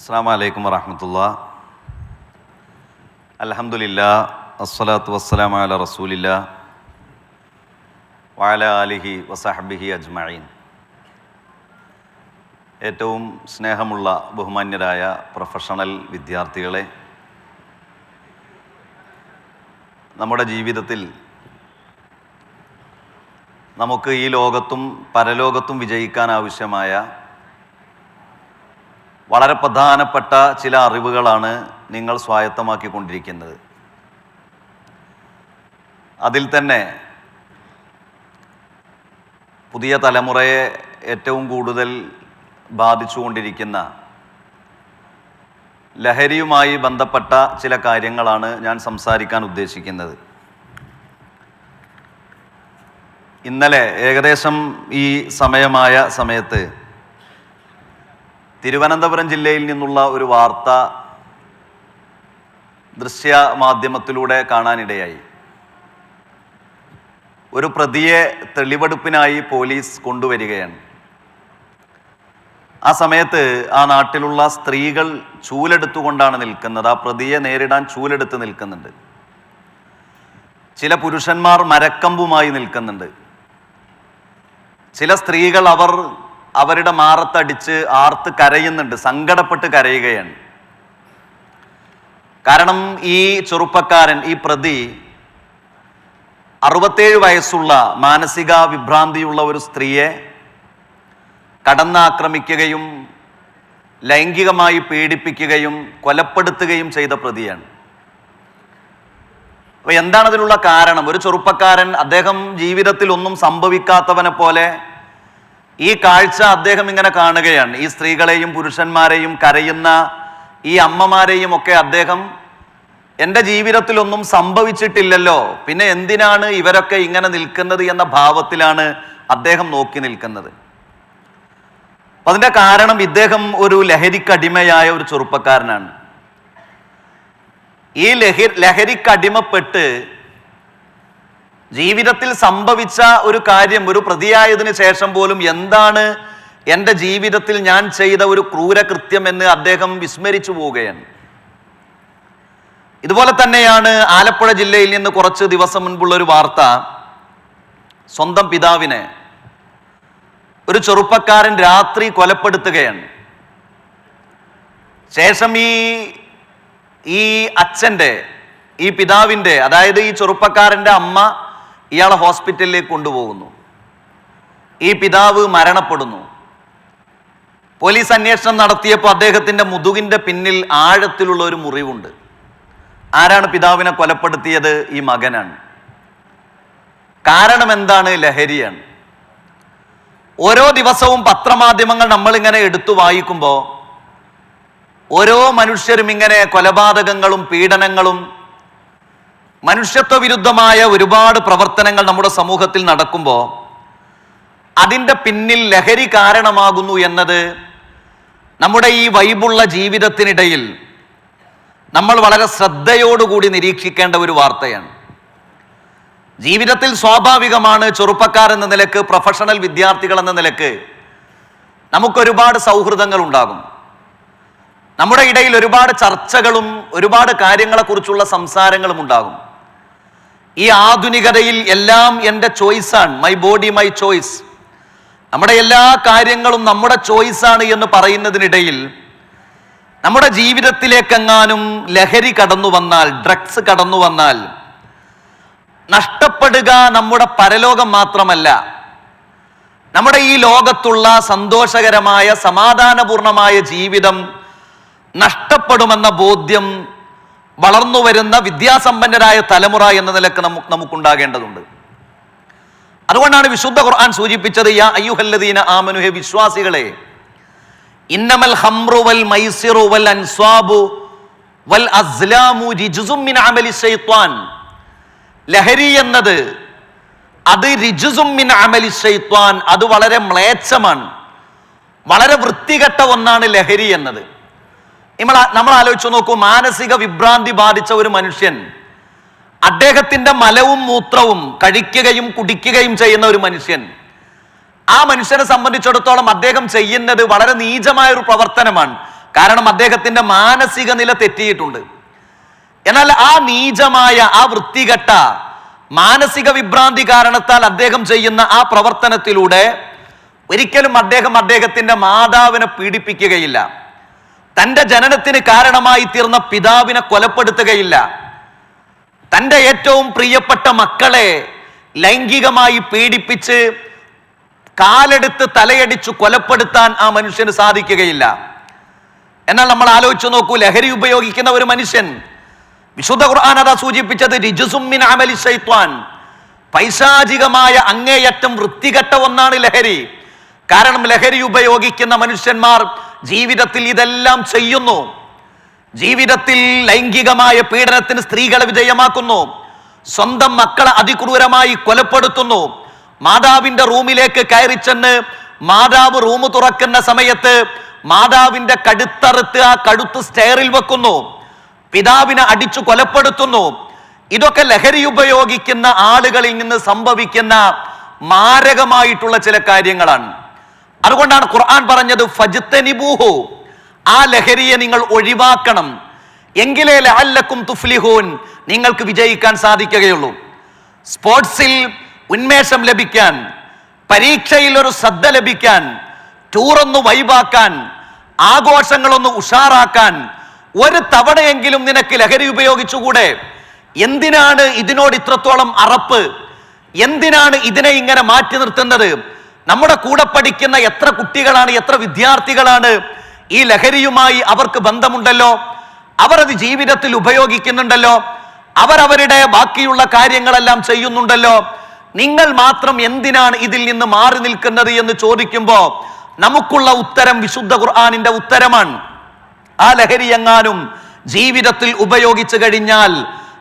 അസ്സാം വലൈക്കും വറഹമത്തുള്ള. അലഹമുല്ല അസ്സലാത്തു വസ്സലാം അല റസൂലില്ല വാല അലിഹി വസഹബിഹി അജ്മീൻ ഏറ്റവും സ്നേഹമുള്ള ബഹുമാന്യരായ പ്രൊഫഷണൽ വിദ്യാർത്ഥികളെ നമ്മുടെ ജീവിതത്തിൽ നമുക്ക് ഈ ലോകത്തും പരലോകത്തും വിജയിക്കാൻ ആവശ്യമായ വളരെ പ്രധാനപ്പെട്ട ചില അറിവുകളാണ് നിങ്ങൾ സ്വായത്തമാക്കിക്കൊണ്ടിരിക്കുന്നത്. അതിൽ തന്നെ പുതിയ തലമുറയെ ഏറ്റവും കൂടുതൽ ബാധിച്ചുകൊണ്ടിരിക്കുന്ന ലഹരിയുമായി ബന്ധപ്പെട്ട ചില കാര്യങ്ങളാണ് ഞാൻ സംസാരിക്കാൻ ഉദ്ദേശിക്കുന്നത്. ഇന്നലെ ഏകദേശം ഈ സമയമായ സമയത്ത് തിരുവനന്തപുരം ജില്ലയിൽ നിന്നുള്ള ഒരു വാർത്ത ദൃശ്യ മാധ്യമത്തിലൂടെ കാണാനിടയായി. ഒരു പ്രതിയെ തെളിവെടുപ്പിനായി പോലീസ് കൊണ്ടുവരികയാണ്. ആ സമയത്ത് ആ നാട്ടിലുള്ള സ്ത്രീകൾ ചൂലെടുത്തുകൊണ്ടാണ് നിൽക്കുന്നത്. ആ പ്രതിയെ നേരിടാൻ ചൂലെടുത്ത് നിൽക്കുന്നുണ്ട്. ചില പുരുഷന്മാർ മരക്കമ്പുമായി നിൽക്കുന്നുണ്ട്. ചില സ്ത്രീകൾ അവർ അവരുടെ മാറത്തടിച്ച് ആർത്ത് കരയുന്നുണ്ട് സങ്കടപ്പെട്ട് കരയുകയാണ്. കാരണം ഈ ചെറുപ്പക്കാരൻ ഈ പ്രതി അറുപത്തേഴ് വയസ്സുള്ള മാനസിക വിഭ്രാന്തിയുള്ള ഒരു സ്ത്രീയെ കടന്നാക്രമിക്കുകയും ലൈംഗികമായി പീഡിപ്പിക്കുകയും കൊലപ്പെടുത്തുകയും ചെയ്ത പ്രതിയാണ്. അപ്പൊ എന്താണ് അതിനുള്ള കാരണം? ഒരു ചെറുപ്പക്കാരൻ അദ്ദേഹം ജീവിതത്തിൽ ഒന്നും സംഭവിക്കാത്തവനെ പോലെ ഈ കാഴ്ച അദ്ദേഹം ഇങ്ങനെ കാണുകയാണ്. ഈ സ്ത്രീകളെയും പുരുഷന്മാരെയും കരയുന്ന ഈ അമ്മമാരെയും ഒക്കെ അദ്ദേഹം എന്റെ ജീവിതത്തിലൊന്നും സംഭവിച്ചിട്ടില്ലല്ലോ. പിന്നെ എന്തിനാണ് ഇവരൊക്കെ ഇങ്ങനെ നിൽക്കുന്നത് എന്ന ഭാവത്തിലാണ് അദ്ദേഹം നോക്കി നിൽക്കുന്നത്. അതിന്റെ കാരണം ഇദ്ദേഹം ഒരു ലഹരിക്കടിമയായ ഒരു ചെറുപ്പക്കാരനാണ്. ഈ ലഹരി ലഹരിക്കടിമപ്പെട്ട് ജീവിതത്തിൽ സംഭവിച്ച ഒരു കാര്യം ഒരു പ്രതിയായതിനു ശേഷം പോലും എന്താണ് എന്റെ ജീവിതത്തിൽ ഞാൻ ചെയ്ത ഒരു ക്രൂരകൃത്യം എന്ന് അദ്ദേഹം വിസ്മരിച്ചു പോവുകയാണ്. ഇതുപോലെ തന്നെയാണ് ആലപ്പുഴ ജില്ലയിൽ നിന്ന് കുറച്ച് ദിവസം മുൻപുള്ള ഒരു വാർത്ത. സ്വന്തം പിതാവിനെ ഒരു ചെറുപ്പക്കാരൻ രാത്രി കൊലപ്പെടുത്തുകയാണ്. ശേഷം ഈ ഈ അച്ഛന്റെ ഈ പിതാവിന്റെ അതായത് ഈ ചെറുപ്പക്കാരന്റെ അമ്മ ഇയാളെ ഹോസ്പിറ്റലിലേക്ക് കൊണ്ടുപോകുന്നു. ഈ പിതാവ് മരണപ്പെടുന്നു. പോലീസ് അന്വേഷണം നടത്തിയപ്പോൾ അദ്ദേഹത്തിന്റെ മുതുകിന്റെ പിന്നിൽ ആഴത്തിലുള്ള ഒരു മുറിവുണ്ട്. ആരാണ് പിതാവിനെ കൊലപ്പെടുത്തിയത്? ഈ മകനാണ്. കാരണം എന്താണ്? ലഹരിയാണ്. ഓരോ ദിവസവും പത്രമാധ്യമങ്ങൾ നമ്മളിങ്ങനെ എടുത്തു വായിക്കുമ്പോൾ ഓരോ മനുഷ്യരും ഇങ്ങനെ കൊലപാതകങ്ങളും പീഡനങ്ങളും മനുഷ്യത്വ വിരുദ്ധമായ ഒരുപാട് പ്രവർത്തനങ്ങൾ നമ്മുടെ സമൂഹത്തിൽ നടക്കുമ്പോൾ അതിന്റെ പിന്നിൽ ലഹരി കാരണമാകുന്നു എന്നത് നമ്മുടെ ഈ വൈബുള്ള ജീവിതത്തിനിടയിൽ നമ്മൾ വളരെ ശ്രദ്ധയോടുകൂടി നിരീക്ഷിക്കേണ്ട ഒരു വാർത്തയാണ്. ജീവിതത്തിൽ സ്വാഭാവികമാണ് ചെറുപ്പക്കാർ എന്ന നിലയ്ക്ക് പ്രൊഫഷണൽ വിദ്യാർത്ഥികൾ എന്ന നിലയ്ക്ക് നമുക്കൊരുപാട് സൗഹൃദങ്ങൾ ഉണ്ടാകും. നമ്മുടെ ഇടയിൽ ഒരുപാട് ചർച്ചകളും ഒരുപാട് കാര്യങ്ങളെക്കുറിച്ചുള്ള സംസാരങ്ങളും ഉണ്ടാകും. ഈ ആധുനികതയിൽ എല്ലാം എന്റെ ചോയ്സാണ് മൈ ബോഡി മൈ ചോയ്സ് നമ്മുടെ എല്ലാ കാര്യങ്ങളും നമ്മുടെ ചോയ്സാണ് എന്ന് പറയുന്നതിനിടയിൽ നമ്മുടെ ജീവിതത്തിലേക്കെങ്ങാനും ലഹരി കടന്നു വന്നാൽ ഡ്രഗ്സ് കടന്നു വന്നാൽ നഷ്ടപ്പെടുക നമ്മുടെ പരലോകം മാത്രമല്ല നമ്മുടെ ഈ ലോകത്തുള്ള സന്തോഷകരമായ സമാധാനപൂർണമായ ജീവിതം നഷ്ടപ്പെടുമെന്ന ബോധ്യം വളർന്നു വരുന്ന വിദ്യാസമ്പന്നരായ തലമുറ എന്ന നിലയ്ക്ക് നമുക്ക് നമുക്കുണ്ടാകേണ്ടതുണ്ട്. അതുകൊണ്ടാണ് വിശുദ്ധ ഖുർആൻ സൂചിപ്പിച്ചത് യാ അയ്യുഹല്ലദീന ആമനുഹെ വിശ്വാസികളെ ഇന്നമൽ ഹംറു വൽ മൈസിറു വൽ അൻസ്വാബു വൽ അസ്ലാമു റിജ്സും മിൻ അമലി ശൈത്വാൻ. ലഹരി എന്നത് അത് റിജുസും മിൻ അമലി ശൈത്വാൻ അത് വളരെ മ്ലേച്ഛമാണ്. വളരെ വൃത്തികെട്ട ഒന്നാണ് ലഹരി എന്നത്. നമ്മൾ നമ്മൾ ആലോചിച്ചു നോക്കൂ മാനസിക വിഭ്രാന്തി ബാധിച്ച ഒരു മനുഷ്യൻ അദ്ദേഹത്തിന്റെ മലവും മൂത്രവും കഴിക്കുകയും കുടിക്കുകയും ചെയ്യുന്ന ഒരു മനുഷ്യൻ. ആ മനുഷ്യനെ സംബന്ധിച്ചിടത്തോളം അദ്ദേഹം ചെയ്യുന്നത് വളരെ നീചമായ ഒരു പ്രവർത്തനമാണ്. കാരണം അദ്ദേഹത്തിന്റെ മാനസിക നില തെറ്റിയിട്ടുണ്ട്. എന്നാൽ ആ നീചമായ ആ വൃത്തികെട്ട മാനസിക വിഭ്രാന്തി കാരണത്താൽ അദ്ദേഹം ചെയ്യുന്ന ആ പ്രവർത്തനത്തിലൂടെ ഒരിക്കലും അദ്ദേഹം അദ്ദേഹത്തിന്റെ മാതാവിനെ പീഡിപ്പിക്കുകയില്ല. തന്റെ ജനനത്തിന് കാരണമായി തീർന്ന പിതാവിനെ കൊലപ്പെടുത്തുകയില്ല. തന്റെ ഏറ്റവും പ്രിയപ്പെട്ട മക്കളെ ലൈംഗികമായി പീഡിപ്പിച്ച് കാലെടുത്ത് തലയടിച്ചു കൊലപ്പെടുത്താൻ ആ മനുഷ്യന് സാധിക്കുകയില്ല. എന്നാൽ നമ്മൾ ആലോചിച്ചു നോക്കൂ ലഹരി ഉപയോഗിക്കുന്ന ഒരു മനുഷ്യൻ വിശുദ്ധ ഖുർആൻ അതാ സൂചിപ്പിച്ചത് രിജുസുമ്മിൻ അമലി ശൈത്വാൻ. പൈശാചികമായ അങ്ങേയറ്റം വൃത്തികെട്ട ഒന്നാണ് ലഹരി. കാരണം ലഹരി ഉപയോഗിക്കുന്ന മനുഷ്യന്മാർ ജീവിതത്തിൽ ഇതെല്ലാം ചെയ്യുന്നു. ജീവിതത്തിൽ ലൈംഗികമായ പീഡനത്തിന് സ്ത്രീകളെ വിധേയമാക്കുന്നു. സ്വന്തം മക്കളെ അതിക്രൂരമായി കൊലപ്പെടുത്തുന്നു. മാതാവിന്റെ റൂമിലേക്ക് കയറി ചെന്ന് മാതാവ് റൂം തുറക്കുന്ന സമയത്ത് മാതാവിന്റെ കടുത്തറുത്ത് ആ കടുത്ത് സ്റ്റെയറിൽ വെക്കുന്നു. പിതാവിനെ അടിച്ചു കൊലപ്പെടുത്തുന്നു. ഇതൊക്കെ ലഹരി ഉപയോഗിക്കുന്ന ആളുകളിൽ നിന്ന് സംഭവിക്കുന്ന മാരകമായിട്ടുള്ള ചില കാര്യങ്ങളാണ്. അതുകൊണ്ടാണ് ഖുർആൻ പറഞ്ഞത് ഫജിത്തനിബൂഹു ആ ലഹരിയെ നിങ്ങൾ ഒഴിവാക്കണം. എങ്കിലേ ലഹല്ലക്കും തുഫ്ലിഹൂൻ. നിങ്ങൾക്ക് വിജയിക്കാൻ സാധിക്കുകയുള്ളൂ. സ്പോർട്സിൽ ഉന്മേഷം ലഭിക്കാൻ പരീക്ഷയിൽ ഒരു ശ്രദ്ധ ലഭിക്കാൻ ടൂറൊന്ന് വൈബാക്കാൻ ആഘോഷങ്ങളൊന്ന് ഉഷാറാക്കാൻ ഒരു തവണയെങ്കിലും നിനക്ക് ലഹരി ഉപയോഗിച്ചുകൂടെ? എന്തിനാണ് ഇതിനോട് ഇത്രത്തോളം അറപ്പ്? എന്തിനാണ് ഇതിനെ ഇങ്ങനെ മാറ്റി നിർത്തുന്നത്? നമ്മുടെ കൂടെ പഠിക്കുന്ന എത്ര കുട്ടികളാണ് എത്ര വിദ്യാർത്ഥികളാണ് ഈ ലഹരിയുമായി അവർക്ക് ബന്ധമുണ്ടല്ലോ? അവർ അത് ജീവിതത്തിൽ ഉപയോഗിക്കുന്നുണ്ടല്ലോ? അവരവരുടെ ബാക്കിയുള്ള കാര്യങ്ങളെല്ലാം ചെയ്യുന്നുണ്ടല്ലോ? നിങ്ങൾ മാത്രം എന്തിനാണ് ഇതിൽ നിന്ന് മാറി നിൽക്കുന്നത് എന്ന് ചോദിക്കുമ്പോൾ നമുക്കുള്ള ഉത്തരം വിശുദ്ധ ഖുർആാനിന്റെ ഉത്തരമാണ്. ആ ലഹരി എങ്ങാനും ജീവിതത്തിൽ ഉപയോഗിച്ചു കഴിഞ്ഞാൽ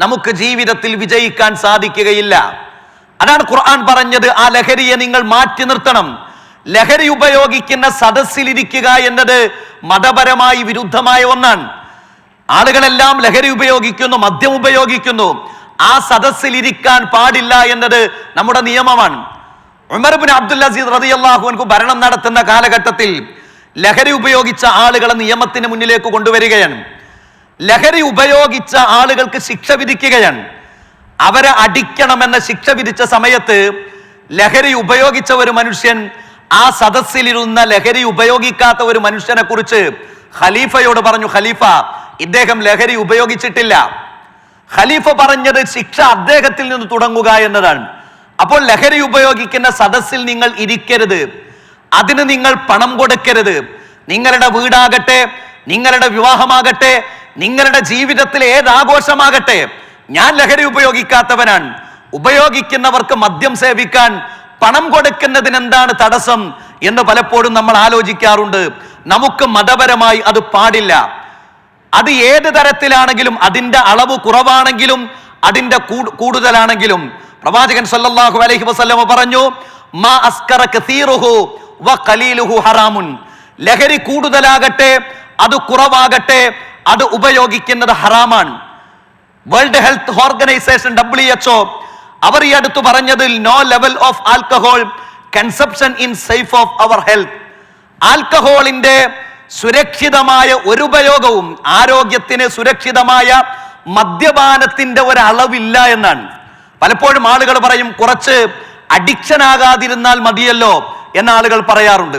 നമുക്ക് ജീവിതത്തിൽ വിജയിക്കാൻ സാധിക്കുകയില്ല. അതാണ് ഖുർആൻ പറഞ്ഞത് ആ ലഹരിയെ നിങ്ങൾ മാറ്റി നിർത്തണം. ലഹരി ഉപയോഗിക്കുന്ന സദസ്സിലിരിക്കുക എന്നത് മതപരമായി വിരുദ്ധമായ ഒന്നാണ്. ആളുകളെല്ലാം ലഹരി ഉപയോഗിക്കുന്നു മദ്യം ഉപയോഗിക്കുന്നു. ആ സദസ്സിലിരിക്കാൻ പാടില്ല എന്നത് നമ്മുടെ നിയമമാണ്. ഉമർ ബിൻ അബ്ദുൽ അസീദ് റളിയല്ലാഹു അൻഹു ഭരണം നടത്തുന്ന കാലഘട്ടത്തിൽ ലഹരി ഉപയോഗിച്ച ആളുകളെ നിയമത്തിന് മുന്നിലേക്ക് കൊണ്ടുവരികയാണ്. ലഹരി ഉപയോഗിച്ച ആളുകൾക്ക് ശിക്ഷ വിധിക്കുകയാണ്. അവരെ അടിക്കണമെന്ന ശിക്ഷ വിധിച്ച സമയത്ത് ലഹരി ഉപയോഗിച്ച ഒരു മനുഷ്യൻ ആ സദസ്സിലിരുന്ന ലഹരി ഉപയോഗിക്കാത്ത ഒരു മനുഷ്യനെ കുറിച്ച് ഖലീഫയോട് പറഞ്ഞു ഖലീഫ ഇദ്ദേഹം ലഹരി ഉപയോഗിച്ചിട്ടില്ല. ഖലീഫ പറഞ്ഞത് ശിക്ഷ അദ്ദേഹത്തിൽ നിന്ന് തുടങ്ങുക എന്നതാണ്. അപ്പോൾ ലഹരി ഉപയോഗിക്കുന്ന സദസ്സിൽ നിങ്ങൾ ഇരിക്കരുത്. അതിന് നിങ്ങൾ പണം കൊടുക്കരുത്. നിങ്ങളുടെ വീടാകട്ടെ നിങ്ങളുടെ വിവാഹമാകട്ടെ നിങ്ങളുടെ ജീവിതത്തിൽ ഏത് ആഘോഷമാകട്ടെ ഞാൻ ലഹരി ഉപയോഗിക്കാത്തവനാണ്. ഉപയോഗിക്കുന്നവർക്ക് മദ്യം സേവിക്കാൻ പണം കൊടുക്കുന്നതിന് എന്താണ് തടസ്സം എന്ന് പലപ്പോഴും നമ്മൾ ആലോചിക്കാറുണ്ട്. നമുക്ക് മതപരമായി അത് പാടില്ല. അത് ഏത് തരത്തിലാണെങ്കിലും അതിന്റെ അളവ് കുറവാണെങ്കിലും അതിന്റെ കൂടുതലാണെങ്കിലും. പ്രവാചകൻ സല്ലല്ലാഹു അലൈഹി വസല്ലമ പറഞ്ഞു മാ അസ്കറ കസീറുഹു വ ഖലീലുഹു ഹറാമുൻ. ലഹരി കൂടുതലാകട്ടെ അത് കുറവാകട്ടെ അത് ഉപയോഗിക്കുന്നത് ഹറാമാണ്. World health organisation W H O അവർ ഈ അടുത്ത് പറഞ്ഞതിൽ no level of alcohol consumption in safe of our health ആൽക്കഹോളിന്റെ സുരക്ഷിതമായ ഒരു ഉപയോഗവും ആരോഗ്യത്തിന് സുരക്ഷിതമായ മദ്യപാനത്തിന്റെ ഒരളവില്ല എന്നാണ്. പലപ്പോഴും ആളുകൾ പറയും കുറച്ച് അഡിക്ഷൻ ആകാതിരുന്നാൽ മതിയല്ലോ എന്ന ആളുകൾ പറയാറുണ്ട്.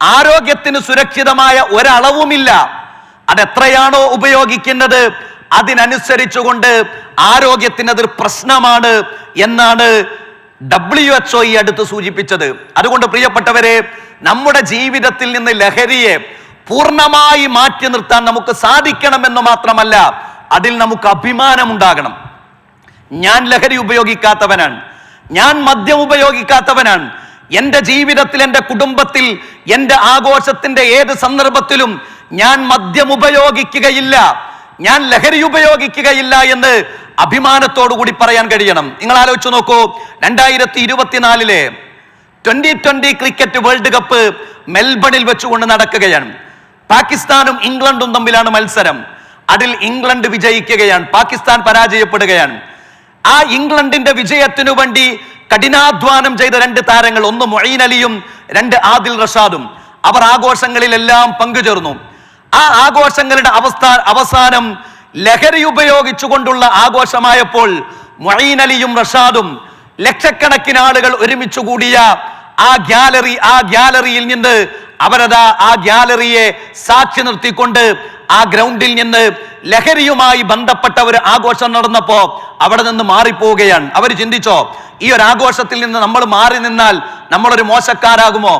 ആരോഗ്യത്തിന് സുരക്ഷിതമായ ഒരളവുമില്ല. അതെത്രയാണോ ഉപയോഗിക്കുന്നത്? അതിനനുസരിച്ചുകൊണ്ട് ആരോഗ്യത്തിന് അതൊരു പ്രശ്നമാണ് എന്നാണ് ഡബ്ല്യു എച്ച്ഒ ഈ അടുത്ത് സൂചിപ്പിച്ചത്. അതുകൊണ്ട് പ്രിയപ്പെട്ടവരെ നമ്മുടെ ജീവിതത്തിൽ നിന്ന് ലഹരിയെ പൂർണമായി മാറ്റി നിർത്താൻ നമുക്ക് സാധിക്കണമെന്ന് മാത്രമല്ല അതിൽ നമുക്ക് അഭിമാനമുണ്ടാകണം. ഞാൻ ലഹരി ഉപയോഗിക്കാത്തവനാണ്. ഞാൻ മദ്യം ഉപയോഗിക്കാത്തവനാണ്. എന്റെ ജീവിതത്തിൽ എന്റെ കുടുംബത്തിൽ എന്റെ ആഘോഷത്തിന്റെ ഏത് സന്ദർഭത്തിലും ഞാൻ മദ്യം ഉപയോഗിക്കുകയില്ല. ഞാൻ ലഹരി ഉപയോഗിക്കുകയില്ല എന്ന് അഭിമാനത്തോടു കൂടി പറയാൻ കഴിയണം. നിങ്ങൾ ആലോചിച്ച് നോക്കൂ രണ്ടായിരത്തി ഇരുപത്തിനാലിലെ twenty twenty cricket world cup മെൽബണിൽ വെച്ചുകൊണ്ട് നടക്കുകയാണ്. പാകിസ്ഥാനും ഇംഗ്ലണ്ടും തമ്മിലാണ് മത്സരം. അതിൽ ഇംഗ്ലണ്ട് വിജയിക്കുകയാണ് പാകിസ്ഥാൻ പരാജയപ്പെടുകയാണ്. ആ ഇംഗ്ലണ്ടിന്റെ വിജയത്തിനു വേണ്ടി കഠിനാധ്വാനം ചെയ്ത രണ്ട് താരങ്ങൾ ഒന്ന് മൊയ്ൻ അലിയും രണ്ട് ആദിൽ റഷാദും. അവർ ആഘോഷങ്ങളിലെല്ലാം പങ്കുചേർന്നു. ആ ആഘോഷങ്ങളുടെ അവസ്ഥ അവസാനം ലഹരി ഉപയോഗിച്ചുകൊണ്ടുള്ള ആഘോഷമായപ്പോൾ മൊയ്ൻ അലിയും റഷാദും ലക്ഷക്കണക്കിന് ആളുകൾ ഒരുമിച്ച് കൂടിയ ആ ഗ്യാലറി ആ ഗ്യാലറിയിൽ നിന്ന് അവരതാ ആ ഗ്യാലറിയെ സാക്ഷി നിർത്തിക്കൊണ്ട് ആ ഗ്രൗണ്ടിൽ നിന്ന് ലഹരിയുമായി ബന്ധപ്പെട്ട ഒരു ആഘോഷം നടന്നപ്പോ അവിടെ നിന്ന് മാറിപ്പോവുകയാണ്. അവർ ചിന്തിച്ചോ ഈ ഒരു ആഘോഷത്തിൽ നിന്ന് നമ്മൾ മാറി നിന്നാൽ നമ്മളൊരു മോശക്കാരാകുമോ?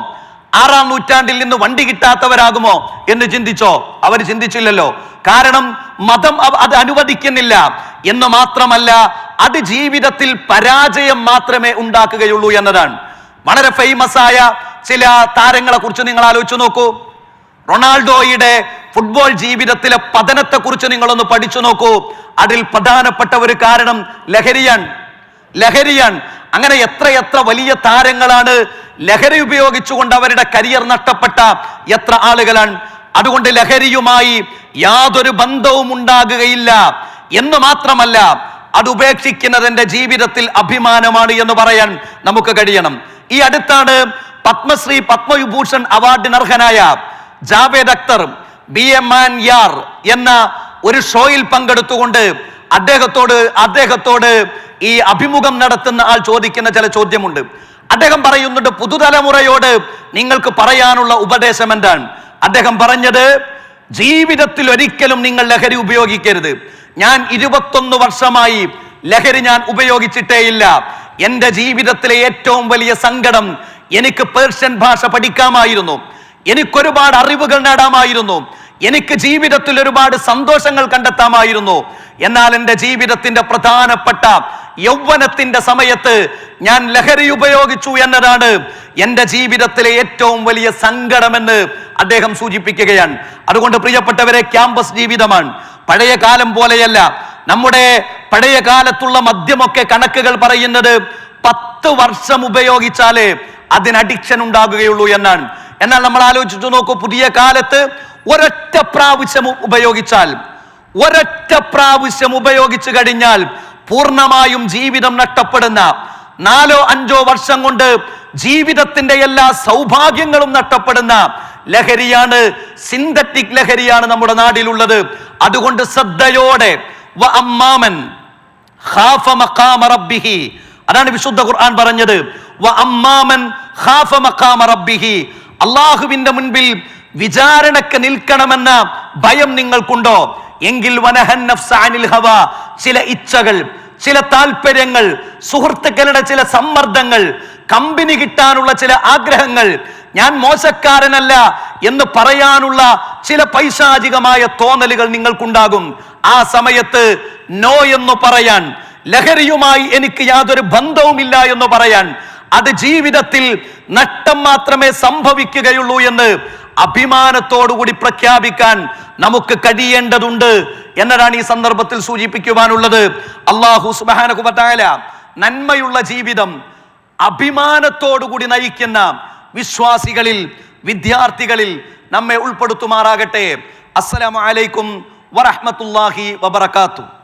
ആറാം നൂറ്റാണ്ടിൽ നിന്ന് വണ്ടി കിട്ടാത്തവരാകുമോ എന്ന് ചിന്തിച്ചോ? അവർ ചിന്തിച്ചില്ലല്ലോ. കാരണം മതം അത് അനുവദിക്കുന്നില്ല. എന്ന് മാത്രമല്ല അത് ജീവിതത്തിൽ പരാജയം മാത്രമേ ഉണ്ടാക്കുകയുള്ളൂ എന്നതാണ്. വളരെ ഫേമസ് ആയ ചില താരങ്ങളെ കുറിച്ച് നിങ്ങൾ ആലോചിച്ചു നോക്കൂ. റൊണാൾഡോയുടെ ഫുട്ബോൾ ജീവിതത്തിലെ പതനത്തെ കുറിച്ച് നിങ്ങളൊന്ന് പഠിച്ചു നോക്കൂ. അതിൽ പ്രധാനപ്പെട്ട ഒരു കാരണം ലഹരിയാണ്. ലഹരിയാണ് അങ്ങനെ എത്ര എത്ര വലിയ താരങ്ങളാണ് ലഹരി ഉപയോഗിച്ചുകൊണ്ട് അവരുടെ കരിയർ നഷ്ടപ്പെട്ട എത്ര ആളുകളാണ്. അതുകൊണ്ട് ലഹരിയുമായി യാതൊരു ബന്ധവും ഉണ്ടാകുകയില്ല. എന്ന് മാത്രമല്ല അത് ഉപേക്ഷിക്കുന്നത് എന്റെ ജീവിതത്തിൽ അഭിമാനമാണ് എന്ന് പറയാൻ നമുക്ക് കഴിയണം. ഈ അടുത്താണ് പത്മശ്രീ പത്മവിഭൂഷൺ അവാർഡിന് അർഹനായ ജാവേദ് അക്തർ ബി എം ആൻ യാർ എന്ന ഒരു ഷോയിൽ പങ്കെടുത്തുകൊണ്ട് അദ്ദേഹത്തോട് അദ്ദേഹത്തോട് ഈ അഭിമുഖം നടത്തുന്ന ആൾ ചോദിക്കുന്ന ചില ചോദ്യമുണ്ട്. അദ്ദേഹം പറയുന്നുണ്ട് പുതുതലമുറയോട് നിങ്ങൾക്ക് പറയാനുള്ള ഉപദേശം എന്താണ്? അദ്ദേഹം പറഞ്ഞത് ജീവിതത്തിൽ ഒരിക്കലും നിങ്ങൾ ലഹരി ഉപയോഗിക്കരുത്. ഞാൻ ഇരുപത്തൊന്ന് വർഷമായി ലഹരി ഞാൻ ഉപയോഗിച്ചിട്ടേയില്ല. എന്റെ ജീവിതത്തിലെ ഏറ്റവും വലിയ സങ്കടം എനിക്ക് പേർഷ്യൻ ഭാഷ പഠിക്കാമായിരുന്നു. എനിക്കൊരുപാട് അറിവുകൾ നേടാമായിരുന്നു. എനിക്ക് ജീവിതത്തിൽ ഒരുപാട് സന്തോഷങ്ങൾ കണ്ടെത്താമായിരുന്നു. എന്നാൽ എന്റെ ജീവിതത്തിന്റെ പ്രധാനപ്പെട്ട യൗവനത്തിന്റെ സമയത്ത് ഞാൻ ലഹരി ഉപയോഗിച്ചു എന്നതാണ് എന്റെ ജീവിതത്തിലെ ഏറ്റവും വലിയ സങ്കടമെന്ന് അദ്ദേഹം സൂചിപ്പിക്കുകയാണ്. അതുകൊണ്ട് പ്രിയപ്പെട്ടവരെ ക്യാമ്പസ് ജീവിതമാണ്. പഴയ കാലം പോലെയല്ല. നമ്മുടെ പഴയ കാലത്തുള്ള മദ്യമൊക്കെ കണക്കുകൾ പറയുന്നത് പത്ത് വർഷം ഉപയോഗിച്ചാലേ അതിന് അഡിക്ഷൻ ഉണ്ടാകുകയുള്ളൂ എന്നാണ്. എന്നാൽ നമ്മൾ ആലോചിച്ചു നോക്കൂ പുതിയ കാലത്ത് ഒരൊറ്റ പ്രാവശ്യം ഉപയോഗിച്ചാൽ ഒരൊറ്റ പ്രാവശ്യം ഉപയോഗിച്ചു കഴിഞ്ഞാൽ പൂർണമായും ജീവിതം നഷ്ടപ്പെടുന്ന നാലോ അഞ്ചോ വർഷം കൊണ്ട് ജീവിതത്തിന്റെ എല്ലാ സൗഭാഗ്യങ്ങളും നഷ്ടപ്പെടുന്ന ലഹരിയാണ് സിന്തറ്റിക് ലഹരിയാണ് നമ്മുടെ നാടിലുള്ളത് അതുകൊണ്ട് ശ്രദ്ധയോടെ അമ്മാമൻ അതാണ് വിശുദ്ധ ഖുർആൻ പറഞ്ഞത്. അമ്മാമൻ റബ്ബിഹി. അള്ളാഹുവിന്റെ മുൻപിൽ വിചാരണക്ക് നിൽക്കണമെന്ന ഭയം നിങ്ങൾക്കുണ്ടോ? എങ്കിൽ വനഹൻ ഹവ ചില ഇച്ഛകൾ ചില താല്പര്യങ്ങൾ സുഹൃത്തുക്കളുടെ ചില സമ്മർദ്ദങ്ങൾ കമ്പനി കിട്ടാനുള്ള ചില ആഗ്രഹങ്ങൾ ഞാൻ മോശക്കാരനല്ല എന്ന് പറയാനുള്ള ചില പൈശാചികമായ തോന്നലുകൾ നിങ്ങൾക്കുണ്ടാകും. ആ സമയത്ത് നോ എന്ന് പറയാൻ ലഹരിയുമായി എനിക്ക് യാതൊരു ബന്ധവുമില്ല എന്ന് പറയാൻ അത് ജീവിതത്തിൽ നഷ്ടം മാത്രമേ സംഭവിക്കുകയുള്ളൂ എന്ന് അഭിമാനത്തോടുകൂടി പ്രഖ്യാപിക്കാൻ നമുക്ക് കഴിയേണ്ടതുണ്ട് എന്നതാണ് ഈ സന്ദർഭത്തിൽ സൂചിപ്പിക്കുവാനുള്ളത്. അള്ളാഹു സുബാനകുബത്തായ നന്മയുള്ള ജീവിതം അഭിമാനത്തോടുകൂടി നയിക്കുന്ന വിശ്വാസികളിൽ വിദ്യാർത്ഥികളിൽ നമ്മെ ഉൾപ്പെടുത്തുമാറാകട്ടെ. അസ്സലാമലൈക്കും അലൈക്കും വറഹ്മത്തുള്ളാഹി വബറകാതുഹു.